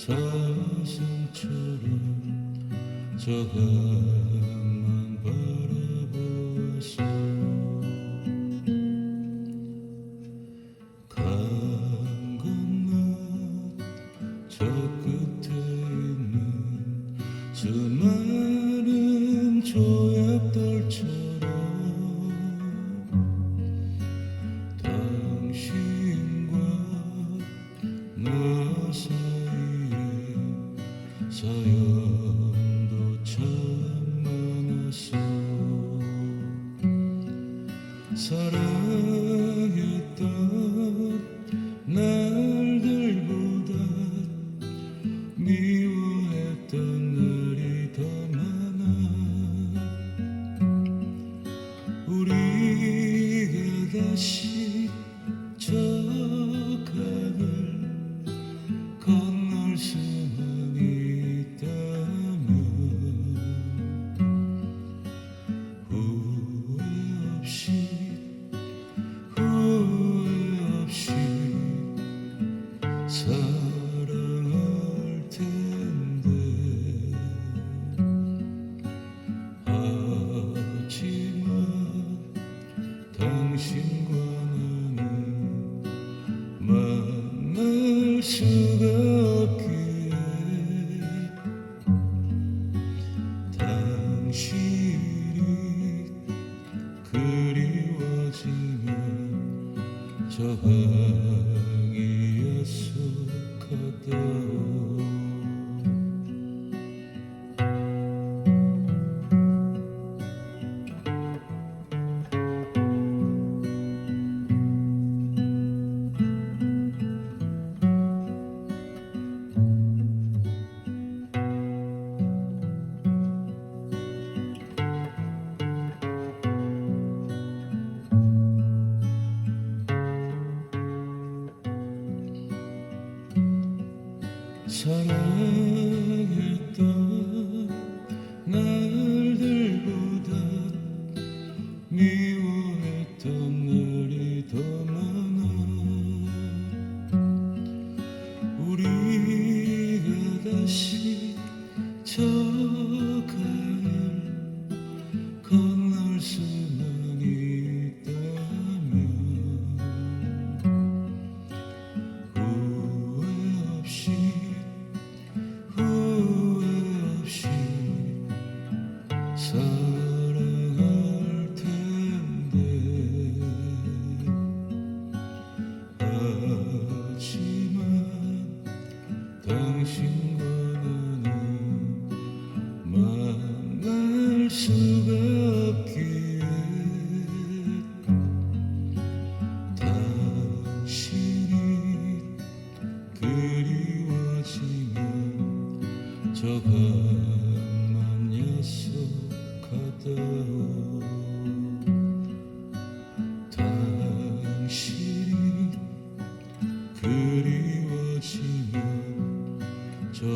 사슴처럼 저 하늘만 바 사연도 참 많았어 사랑했던 당신과 나는 만날 없기에 당신이 그리워지면 저 항이 약속하다 사 랑 당신과 나는 만날 수가 없기에 당신이 그리워지면 저 밤만 약속하다 당신이 그리워지면 저